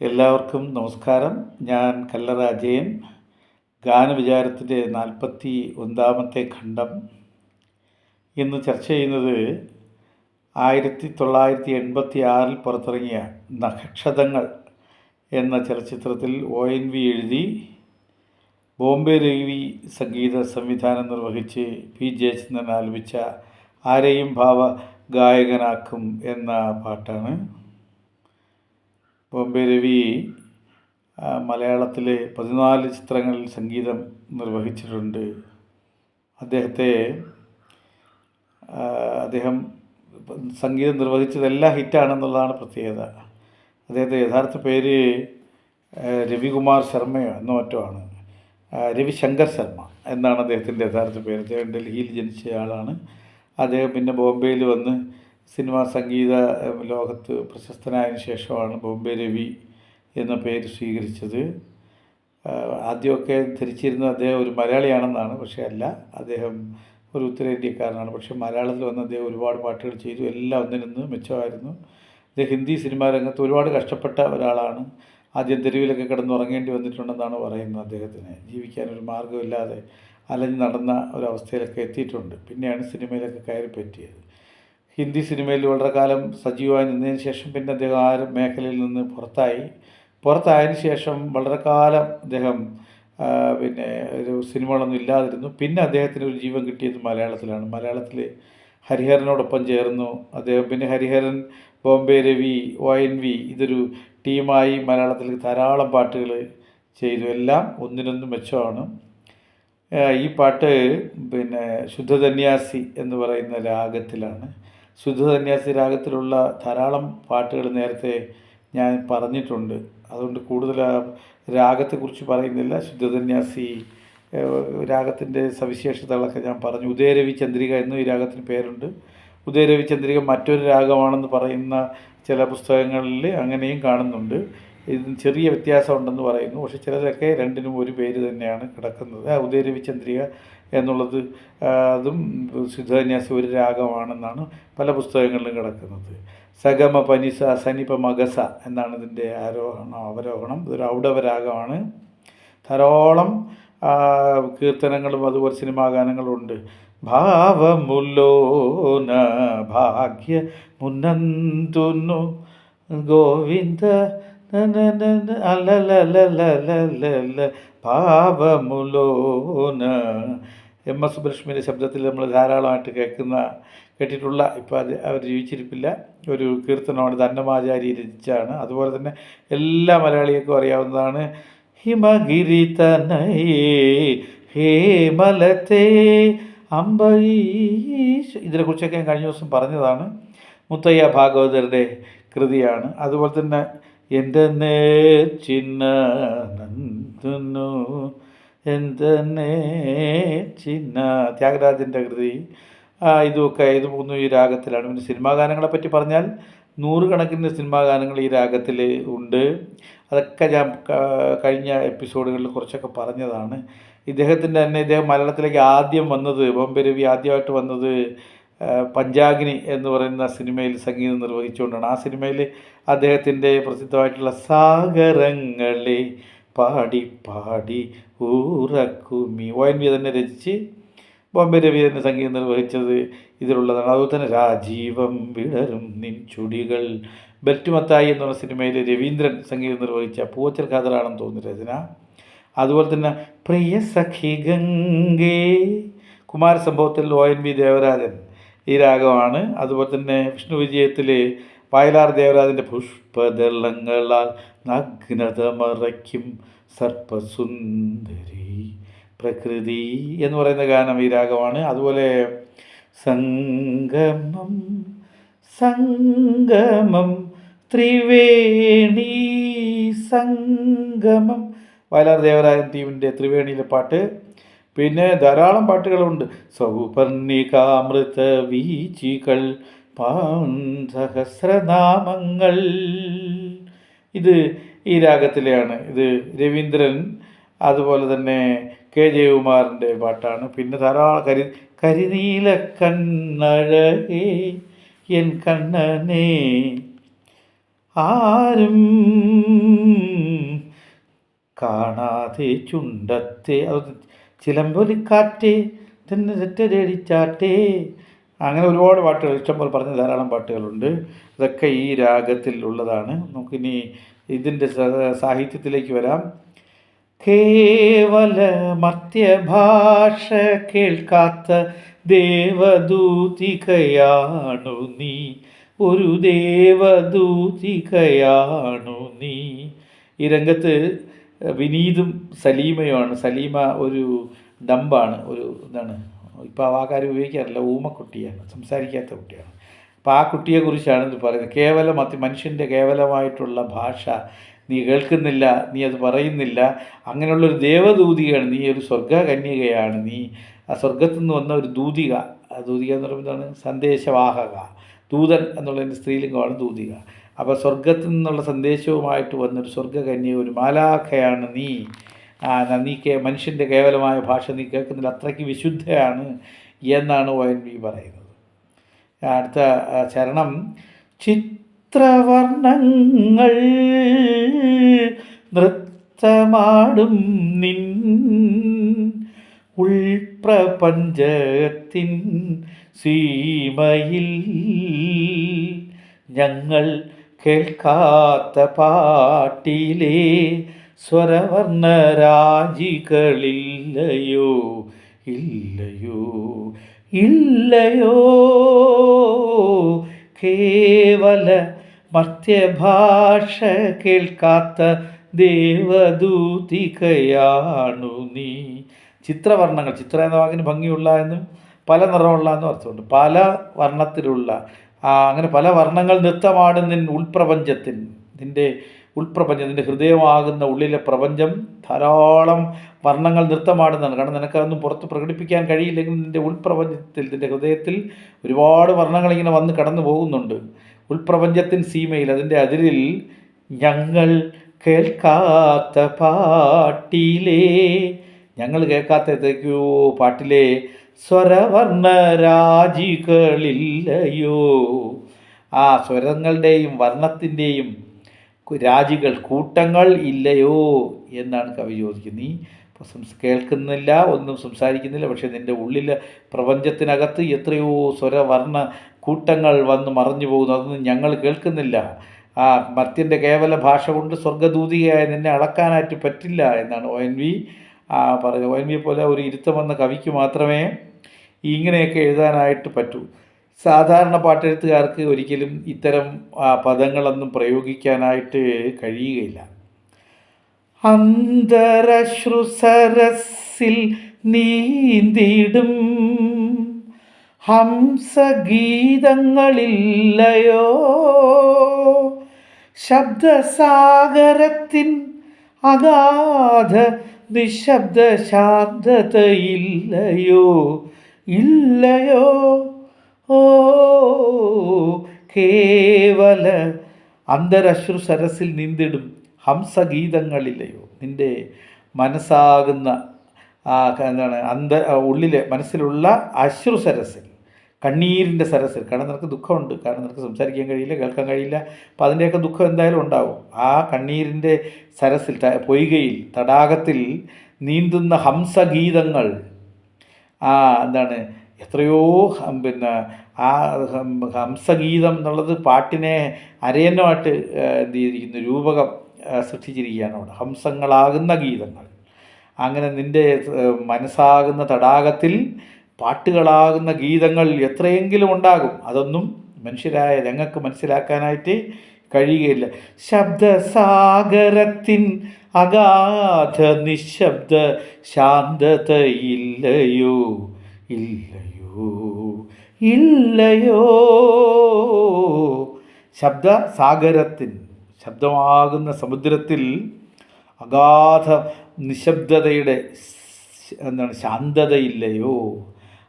എല്ലാവർക്കും നമസ്കാരം. ഞാൻ കല്ലറ അജയൻ. ഗാനവിചാരത്തിന്റെ നാൽപ്പത്തി ഒന്നാമത്തെ ഖണ്ഡം. ഇന്ന് ചർച്ച ചെയ്യുന്നത് ആയിരത്തി തൊള്ളായിരത്തി എൺപത്തി ആറിൽ പുറത്തിറങ്ങിയ നക്ഷതങ്ങൾ എന്ന ചലച്ചിത്രത്തിൽ ഒ എൻ വി എഴുതി ബോംബെ രവി സംഗീത സംവിധാനം നിർവഹിച്ച് പി ജയചന്ദ്രൻ ആലപിച്ച ആരെയും ഭാവ ഗായകനാക്കും എന്ന പാട്ടാണ്. ബോംബെ രവി മലയാളത്തിലെ പതിനാല് ചിത്രങ്ങളിൽ സംഗീതം നിർവഹിച്ചിട്ടുണ്ട്. അദ്ദേഹത്തെ അദ്ദേഹം സംഗീതം നിർവഹിച്ചതെല്ലാം ഹിറ്റാണെന്നുള്ളതാണ് പ്രത്യേകത. അദ്ദേഹത്തെ യഥാർത്ഥ പേര് രവികുമാർ ശർമ്മയോ എന്നോ മറ്റോ ആണ്. രവിശങ്കർ ശർമ്മ എന്നാണ് അദ്ദേഹത്തിന്റെ യഥാർത്ഥ പേര്. അദ്ദേഹം ഡൽഹിയിൽ ജനിച്ച ആളാണ്. അദ്ദേഹം പിന്നെ ബോംബെയിൽ വന്ന് സിനിമാ സംഗീത ലോകത്ത് പ്രശസ്തനായതിനു ശേഷമാണ് ബോംബെ രവി എന്ന പേര് സ്വീകരിച്ചത്. ആദ്യമൊക്കെ ധരിച്ചിരുന്ന അദ്ദേഹം ഒരു മലയാളിയാണെന്നാണ് പക്ഷേ അല്ല അദ്ദേഹം ഒരു ഉത്തരേന്ത്യക്കാരനാണ്. പക്ഷേ മലയാളത്തിൽ വന്ന് അദ്ദേഹം ഒരുപാട് പാട്ടുകൾ ചെയ്തു എല്ലാം ഒന്നിനൊന്ന് മെച്ചമായിരുന്നു. അദ്ദേഹം ഹിന്ദി സിനിമാ രംഗത്ത് ഒരുപാട് കഷ്ടപ്പെട്ട ഒരാളാണ്. ആദ്യം തെരുവിലൊക്കെ കിടന്നുറങ്ങേണ്ടി വന്നിട്ടുണ്ടെന്നാണ് പറയുന്നത് അദ്ദേഹത്തിന്. ജീവിക്കാൻ ഒരു മാർഗമില്ലാതെ അലഞ്ഞ് നടന്ന ഒരവസ്ഥയിലൊക്കെ എത്തിയിട്ടുണ്ട്. പിന്നെയാണ് സിനിമയിലൊക്കെ കയറി പറ്റിയത് ഹിന്ദി സിനിമയിൽ വളരെ കാലം സജീവമായി നിന്നതിന് ശേഷം പിന്നെ അദ്ദേഹം ആ മേഖലയിൽ നിന്ന് പുറത്തായി. പുറത്തായതിനു ശേഷം വളരെ കാലം അദ്ദേഹം പിന്നെ ഒരു സിനിമകളൊന്നും ഇല്ലാതിരുന്നു. പിന്നെ അദ്ദേഹത്തിന് ഒരു ജീവൻ കിട്ടിയത് മലയാളത്തിലാണ്. മലയാളത്തിൽ ഹരിഹരനോടൊപ്പം ചേർന്നു. അദ്ദേഹം പിന്നെ Hariharan Bombay Ravi O N V ഇതൊരു ടീമായി മലയാളത്തിൽ ധാരാളം പാട്ടുകൾ ചെയ്തു. എല്ലാം ഒന്നിനൊന്ന് മെച്ചമാണ്. ഈ പാട്ട് പിന്നെ ശുദ്ധധന്യാസി എന്ന് പറയുന്ന രാഗത്തിലാണ്. ശുദ്ധധന്യാസി രാഗത്തിലുള്ള ധാരാളം പാട്ടുകൾ നേരത്തെ ഞാൻ പറഞ്ഞിട്ടുണ്ട്. അതുകൊണ്ട് കൂടുതൽ രാഗത്തെക്കുറിച്ച് പറയുന്നില്ല. ശുദ്ധധന്യാസി രാഗത്തിന്റെ സവിശേഷതകളൊക്കെ ഞാൻ പറഞ്ഞു. ഉദയരവി ചന്ദ്രിക എന്നും ഈ രാഗത്തിന് പേരുണ്ട്. ഉദയരവി ചന്ദ്രിക മറ്റൊരു രാഗമാണെന്ന് പറയുന്ന ചില പുസ്തകങ്ങളിൽ അങ്ങനെയും കാണുന്നുണ്ട്. ഇതിന് ചെറിയ വ്യത്യാസമുണ്ടെന്ന് പറയുന്നു. പക്ഷേ ചിലരൊക്കെ രണ്ടിനും ഒരു പേര് തന്നെയാണ് കിടക്കുന്നത്. ഉദയരവി ചന്ദ്രിക എന്നുള്ളത് അതും സിദ്ധന്യാസി ഒരു രാഗമാണെന്നാണ് പല പുസ്തകങ്ങളിലും കിടക്കുന്നത്. സഗമ പനിസ സനിപ മഗസ എന്നാണ് ഇതിന്റെ ആരോഹണം അവരോഹണം. ഇതൊരു ഔഡവ രാഗമാണ്. ധാരാളം കീർത്തനങ്ങളും അതുപോലെ സിനിമാ ഗാനങ്ങളും ഉണ്ട് ഭാവമുല്ലോന ഭാഗ്യ മുന്നന്തുന്നു ഗോവിന്ദ ഭാവമുലോന എം എസ് സുബ്രഹ്മണ്യ ശബ്ദത്തിൽ നമ്മൾ ധാരാളമായിട്ട് കേൾക്കുന്ന കേട്ടിട്ടുള്ള ഇപ്പോൾ അത് അവർ ജീവിച്ചിരിപ്പില്ല. ഒരു കീർത്തനമാണ് ധന്നമാചാരി രചിച്ചാണ്. അതുപോലെ തന്നെ എല്ലാ മലയാളികൾക്കും അറിയാവുന്നതാണ്. ഹിമഗിരി തനയേ ഹേമലത്തെ അമ്പരീഷ് ഇതിനെക്കുറിച്ചൊക്കെ ഞാൻ കഴിഞ്ഞ ദിവസം പറഞ്ഞതാണ്. മുത്തയ്യ ഭാഗവതരുടെ കൃതിയാണ്. അതുപോലെ തന്നെ എന്റെ ചിന്ന നന്ദുന്നു എന്തെന്നേ ചിന്ന ത്യാഗരാജന്റെ കൃതി. ഇതുമൊക്കെ ഇത് പോകുന്നു ഈ രാഗത്തിലാണ്? പിന്നെ സിനിമാ ഗാനങ്ങളെ പറ്റി പറഞ്ഞാൽ നൂറുകണക്കിന് സിനിമാ ഗാനങ്ങൾ ഈ രാഗത്തിൽ ഉണ്ട്. അതൊക്കെ ഞാൻ കഴിഞ്ഞ എപ്പിസോഡുകളിൽ കുറച്ചൊക്കെ പറഞ്ഞതാണ്. ഇദ്ദേഹത്തിന്റെ തന്നെ ഇദ്ദേഹം മലയാളത്തിലേക്ക് ആദ്യം വന്നത് ബോംബെരവി ആദ്യമായിട്ട് വന്നത് പഞ്ചാഗ്നി എന്ന് പറയുന്ന സിനിമയിൽ സംഗീതം നിർവഹിച്ചുകൊണ്ടാണ്. ആ സിനിമയിൽ അദ്ദേഹത്തിന്റെ പ്രസിദ്ധമായിട്ടുള്ള സാഗരങ്ങളെ പാടി പാടി ഊറക്കുമി ഒ എൻ വി തന്നെ രചിച്ച് ബോംബെ രവി തന്നെ സംഗീതം നിർവഹിച്ചത് ഇതിലുള്ളതാണ്. അതുപോലെ തന്നെ രാജീവം വിടരും നിൻ ചുടികൾ. ബെൽറ്റുമത്തായി മത്തായി എന്ന് സിനിമയിൽ രവീന്ദ്രൻ സംഗീതം നിർവഹിച്ച പൂവച്ചൽ ഖാദറാണെന്ന് തോന്നുന്നു രചന. അതുപോലെ തന്നെ പ്രിയ സഖി ഗംഗേ. കുമാരസംഭവത്തിൽ ഒ എൻ വി ദേവരാജൻ ഈ രാഗമാണ്. അതുപോലെ തന്നെ വിഷ്ണു വിജയത്തിൽ വയലാർ ദേവരാജന്റെ പുഷ്പദളങ്ങളാൽ നഗ്നത മറയ്ക്കും സർപ്പസുന്ദരി പ്രകൃതി എന്ന് പറയുന്ന ഗാനം ഈ രാഗമാണ്. അതുപോലെ സംഗമം സംഗമം ത്രിവേണി സംഗമം. വയലാർ ദേവരാജൻ ടീമിന്റെ ത്രിവേണിയിലെ പാട്ട്. പിന്നെ ധാരാളം പാട്ടുകളുണ്ട്. സൗപർണികാമൃത വീച്ചികൾ പാൻ സഹസ്രനാമങ്ങൾ ഇത് ഈ രാഗത്തിലെയാണ്. ഇത് രവീന്ദ്രൻ അതുപോലെ തന്നെ കെ ജയകുമാറിന്റെ പാട്ടാണ്. പിന്നെ ധാരാളം കരി കരിനീല കണ്ണഴകേ എൻ കണ്ണനേ ആരും കാണാതെ ചുണ്ടത്തെ അത് ചിലമ്പൊലിക്കാറ്റേ തന്നെ തെറ്റടിച്ചാട്ടേ അങ്ങനെ ഒരുപാട് പാട്ടുകൾ ഇഷ്ടംപോലെ പറഞ്ഞ ധാരാളം പാട്ടുകളുണ്ട്. ഇതൊക്കെ ഈ രാഗത്തിൽ ഉള്ളതാണ്. നമുക്കിനി ഇതിന്റെ സാഹിത്യത്തിലേക്ക് വരാം. കേവല മർത്യഭാഷ കേൾക്കാത്ത ദേവദൂതികയാണു നീ. ഒരു ദേവദൂതികയാണു നീ. ഈ രംഗത്ത് വിനീതും സലീമയുമാണ്. സലീമ ഒരു ഡമ്പാണ് ഒരു എന്താണ് ഇപ്പോൾ ആ വാക്കാരും ഉപയോഗിക്കാറില്ല. ഊമക്കുട്ടിയാണ്. സംസാരിക്കാത്ത കുട്ടിയാണ്. അപ്പോൾ ആ കുട്ടിയെക്കുറിച്ചാണ് ഇത് പറയുന്നത്. കേവലം അതി മനുഷ്യന്റെ കേവലമായിട്ടുള്ള ഭാഷ നീ കേൾക്കുന്നില്ല നീ അത് പറയുന്നില്ല. അങ്ങനെയുള്ളൊരു ദേവദൂതികയാണ് നീ ഒരു സ്വർഗകന്യകയാണ് നീ ആ സ്വർഗത്തു നിന്ന് വന്ന ഒരു ദൂതിക. ദൂതിക എന്ന് പറയുമ്പോൾ എന്താണ്? സന്ദേശവാഹക. ദൂതൻ എന്നുള്ളതിന്റെ സ്ത്രീലിംഗമാണ് ദൂതിക. അപ്പോൾ സ്വർഗത്തിൽ നിന്നുള്ള സന്ദേശവുമായിട്ട് വന്നൊരു സ്വർഗകന്യ ഒരു മാലാഖയാണ് നീ. നീ കേ മനുഷ്യന്റെ കേവലമായ ഭാഷ നീ കേൾക്കുന്നില്ല അത്രയ്ക്ക് വിശുദ്ധയാണ് എന്നാണ് ഒ എൻ വി പറയുന്നത്. അടുത്ത ചരണം ചിത്രവർണങ്ങൾ നൃത്തമാടും നിൻ ഉൾപ്രപഞ്ചത്തിൻ സീമയിൽ. ഞങ്ങൾ കേൾക്കാത്ത പാട്ടിലെ സ്വരവർണരാജികളില്ലയോ? ഇല്ലയോ? ഇല്ലയോ? കേവല മർത്യഭാഷ കേൾക്കാത്ത ദേവദൂതികയാണു നീ. ചിത്രവർണങ്ങൾ ചിത്ര എന്ന വാക്കിന് ഭംഗിയുള്ള എന്നും പല നിറമുള്ള എന്നും അർത്ഥമുണ്ട്. പല വർണത്തിലുള്ള അങ്ങനെ പല വർണങ്ങൾ നൃത്തമാടുന്ന ഉൾപ്രപഞ്ചത്തിൻ നിന്റെ ഉൾപ്രപഞ്ചം നിന്റെ ഹൃദയമാകുന്ന ഉള്ളിലെ പ്രപഞ്ചം ധാരാളം വർണങ്ങൾ നൃത്തമാടുന്നതാണ്. കാരണം നിനക്കതൊന്നും പുറത്ത് പ്രകടിപ്പിക്കാൻ കഴിയില്ലെങ്കിൽ നിന്റെ ഉൾപ്രപഞ്ചത്തിൽ നിന്റെ ഹൃദയത്തിൽ ഒരുപാട് വർണങ്ങൾ ഇങ്ങനെ വന്ന് കടന്നു പോകുന്നുണ്ട്. ഉൾപ്രപഞ്ചത്തിൻ സീമയിൽ അതിന്റെ അതിരിൽ ഞങ്ങൾ കേൾക്കാത്ത പാട്ടിലേ ഞങ്ങൾ കേൾക്കാത്ത പാട്ടിലെ പാട്ടിലെ സ്വരവർണരാജികളില്ലയോ. ആ സ്വരങ്ങളുടെയും വർണത്തിന്റെയും രാജികൾ കൂട്ടങ്ങൾ ഇല്ലയോ? എന്നാണ് കവി ചോദിക്കുന്നത്. നീ കേൾക്കുന്നില്ല ഒന്നും സംസാരിക്കുന്നില്ല പക്ഷേ നിന്റെ ഉള്ളിൽ പ്രപഞ്ചത്തിനകത്ത് എത്രയോ സ്വരവർണ കൂട്ടങ്ങൾ വന്ന് മറഞ്ഞു പോകുന്നു. അതൊന്നും ഞങ്ങൾ കേൾക്കുന്നില്ല. ആ മർത്യന്റെ കേവല ഭാഷ കൊണ്ട് സ്വർഗദൂതികയായി നിന്നെ അളക്കാനായിട്ട് പറ്റില്ല എന്നാണ് ഒ എൻ വി പറയുന്നത് ഒ എൻ വി പോലെ ഒരു ഇരുത്തം വന്ന കവിക്ക് മാത്രമേ ഇങ്ങനെയൊക്കെ എഴുതാനായിട്ട് പറ്റൂ. സാധാരണ പാട്ടെഴുത്തുകാർക്ക് ഒരിക്കലും ഇത്തരം പദങ്ങളൊന്നും പ്രയോഗിക്കാനായിട്ട് കഴിയുകയില്ല. അന്തരശ്രുസരസിൽ നീന്തിടും ഹംസഗീതങ്ങളില്ലയോ. ശബ്ദസാഗരത്തിൻ അഗാധ നിശബ്ദ ശാന്തതയില്ലയോ ഇല്ലയോ. കേവല അന്തരശ്രു സരസിൽ നീന്തിടും ഹംസഗീതങ്ങളില്ലയോ നിന്റെ മനസ്സാകുന്ന എന്താണ് അന്ത ഉള്ളിലെ മനസ്സിലുള്ള അശ്രു സരസിൽ കണ്ണീരിന്റെ സരസിൽ. കാരണം നിനക്ക് ദുഃഖമുണ്ട്. കാരണം നിനക്ക് സംസാരിക്കാൻ കഴിയില്ല കേൾക്കാൻ കഴിയില്ല. അപ്പം അതിന്റെയൊക്കെ ദുഃഖം എന്തായാലും ഉണ്ടാവും. ആ കണ്ണീരിന്റെ സരസിൽ പൊയ്കയിൽ തടാകത്തിൽ നീന്തുന്ന ഹംസഗീതങ്ങൾ ആ എന്താണ് എത്രയോ പിന്നെ ആ ഹംസഗീതം എന്നുള്ളത് പാട്ടിനെ അരയന്നമായിട്ട് എന്ത് ചെയ്തിരിക്കുന്നു രൂപകം സൃഷ്ടിച്ചിരിക്കുകയാണ് അവിടെ. ഹംസങ്ങളാകുന്ന ഗീതങ്ങൾ. അങ്ങനെ നിന്റെ മനസ്സാകുന്ന തടാകത്തിൽ പാട്ടുകളാകുന്ന ഗീതങ്ങൾ എത്രയെങ്കിലും ഉണ്ടാകും. അതൊന്നും മനുഷ്യരായ രംഗക്ക് മനസ്സിലാക്കാനായിട്ട് കഴിയുകയില്ല. ശബ്ദസാഗരത്തിൻ അഗാധ നിശബ്ദ ശാന്തതയില്ലയോ? ഇല്ലയോ? ഇല്ലയോ? ശബ്ദ സാഗരത്തിൽ ശബ്ദമാകുന്ന സമുദ്രത്തിൽ അഗാധ നിശബ്ദതയുടെ എന്താണ് ശാന്തതയില്ലയോ?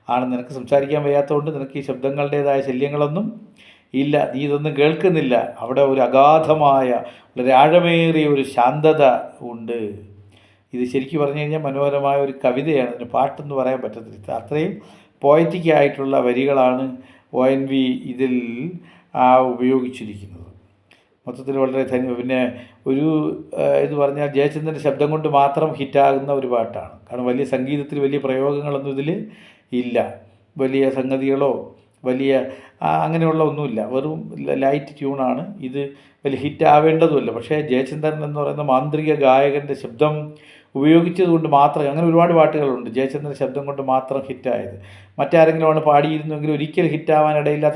ആണ് നിനക്ക് സംസാരിക്കാൻ വയ്യാത്തതുകൊണ്ട് നിനക്ക് ഈ ശബ്ദങ്ങളുടേതായ ശല്യങ്ങളൊന്നും ഇല്ല. നീ ഇതൊന്നും കേൾക്കുന്നില്ല. അവിടെ ഒരു അഗാധമായ വളരെ ആഴമേറിയ ഒരു ശാന്തത ഉണ്ട്. ഇത് ശരിക്കും പറഞ്ഞു കഴിഞ്ഞാൽ മനോഹരമായ ഒരു കവിതയാണ്. അതിന് പാട്ടെന്ന് പറയാൻ പറ്റത്തില്ല. അത്രയും പോയറ്റിക് ആയിട്ടുള്ള വരികളാണ് ഒ എൻ വി ഇതിൽ ഉപയോഗിച്ചിരിക്കുന്നത്. മൊത്തത്തിൽ വളരെ ധന്യ പിന്നെ ഒരു ഇത് പറഞ്ഞാൽ ജയചന്ദ്രന്റെ ശബ്ദം കൊണ്ട് മാത്രം ഹിറ്റാകുന്ന ഒരു പാട്ടാണ്. കാരണം വലിയ സംഗീതത്തിൽ വലിയ പ്രയോഗങ്ങളൊന്നും ഇതിൽ ഇല്ല. വലിയ സംഗതികളോ വലിയ അങ്ങനെയുള്ള ഒന്നുമില്ല. വെറും ലൈറ്റ് ട്യൂണാണ്. ഇത് വലിയ ഹിറ്റ് ആവേണ്ടതുമല്ല. പക്ഷേ ജയചന്ദ്രൻ എന്ന് പറയുന്ന മാന്ത്രിക ഗായകന്റെ ശബ്ദം ഉപയോഗിച്ചത് കൊണ്ട് മാത്രം അങ്ങനെ ഒരുപാട് പാട്ടുകളുണ്ട്. ജയചന്ദ്രൻ ശബ്ദം കൊണ്ട് മാത്രം ഹിറ്റായത് മറ്റാരെങ്കിലുമാണ് പാടിയിരുന്നെങ്കിൽ ഒരിക്കലും ഹിറ്റാവാൻ ഇടയില്ലാത്ത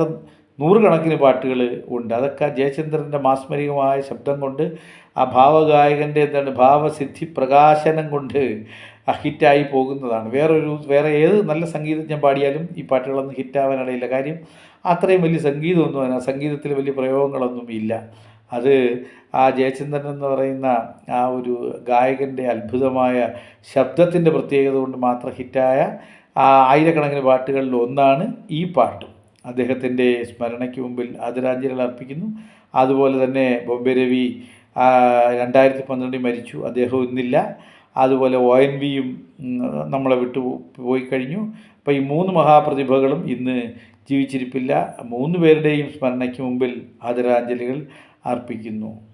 നൂറുകണക്കിന് പാട്ടുകൾ ഉണ്ട്. അതൊക്കെ ജയചന്ദ്രന്റെ മാസ്മരികമായ ശബ്ദം കൊണ്ട് ആ ഭാവഗായകന്റെ എന്താണ് ഭാവസിദ്ധി പ്രകാശനം കൊണ്ട് ഹിറ്റായി പോകുന്നതാണ്. വേറൊരു വേറെ ഏത് നല്ല സംഗീതജ്ഞൻ പാടിയാലും ഈ പാട്ടുകളൊന്നും ഹിറ്റാവാനിടയില്ല കാര്യം. അത്രയും വലിയ സംഗീതമൊന്നും അതിന് സംഗീതത്തിൽ വലിയ പ്രയോഗങ്ങളൊന്നും ഇല്ല. അത് ആ ജയചന്ദ്രൻ എന്ന് പറയുന്ന ആ ഒരു ഗായകന്റെ അത്ഭുതമായ ശബ്ദത്തിന്റെ പ്രത്യേകത കൊണ്ട് മാത്രം ഹിറ്റായ ആ ആയിരക്കണക്കിന് പാട്ടുകളിൽ ഒന്നാണ് ഈ പാട്ട്. അദ്ദേഹത്തിന്റെ സ്മരണയ്ക്ക് മുമ്പിൽ ആദരാഞ്ജലികൾ അർപ്പിക്കുന്നു. അതുപോലെ തന്നെ ബോംബെ രവി രണ്ടായിരത്തി പന്ത്രണ്ടിൽ മരിച്ചു. അദ്ദേഹം ഇന്നില്ല. അതുപോലെ ഒ എൻ വിയും നമ്മളെ വിട്ടു പോയി കഴിഞ്ഞു. അപ്പോൾ ഈ മൂന്ന് മഹാപ്രതിഭകളും ഇന്ന് ജീവിച്ചിരിപ്പില്ല. മൂന്ന് പേരുടെയും സ്മരണയ്ക്ക് മുമ്പിൽ ആദരാഞ്ജലികൾ അർപ്പിക്കുന്നു.